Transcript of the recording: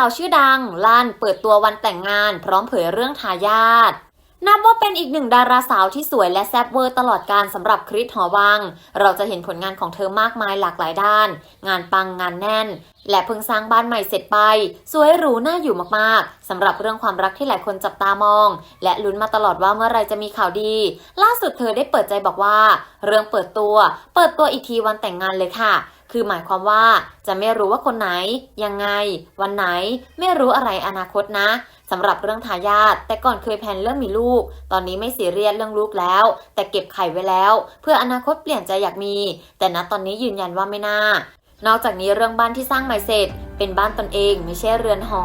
าวชื่อดังลั่นเปิดตัววันแต่งงาน พร้อมเผยเรื่องทายาทนับว่าเป็นอีกหนึ่งดาราสาวที่สวยและแซ่บเวอร์ตลอดการสำหรับคริสหอวัง เราจะเห็นผลงานของเธอมากมายหลากหลายด้าน งานปังงานแน่น และเพิ่งสร้างบ้านใหม่เสร็จไป สวยหรูน่าอยู่มากๆสำหรับเรื่องความรักที่หลายคนจับตามอง และลุ้นมาตลอดว่าเมื่อไรจะมีข่าวดี ล่าสุดเธอได้เปิดใจบอกว่า เรื่องเปิดตัว เปิดตัวอีกทีวันแต่งงานเลยค่ะ คือหมายความว่าจะไม่รู้ว่าคนไหน ยังไง วันไหน ไม่รู้อะไรอนาคตนะสำหรับเรื่องทายาทแต่ก่อนเคยแพลนเรื่องมีลูก ตอนนี้ไม่ซีเรียสเรื่องลูกแล้ว แต่เก็บไข่ไว้แล้ว เพื่ออนาคตเปลี่ยนใจอยากมี แต่ณตอนนี้ยืนยันว่าไม่น่า นอกจากนี้เรื่องบ้านที่สร้างใหม่เสร็จ เป็นบ้านตนเองไม่ใช่เรือนหอ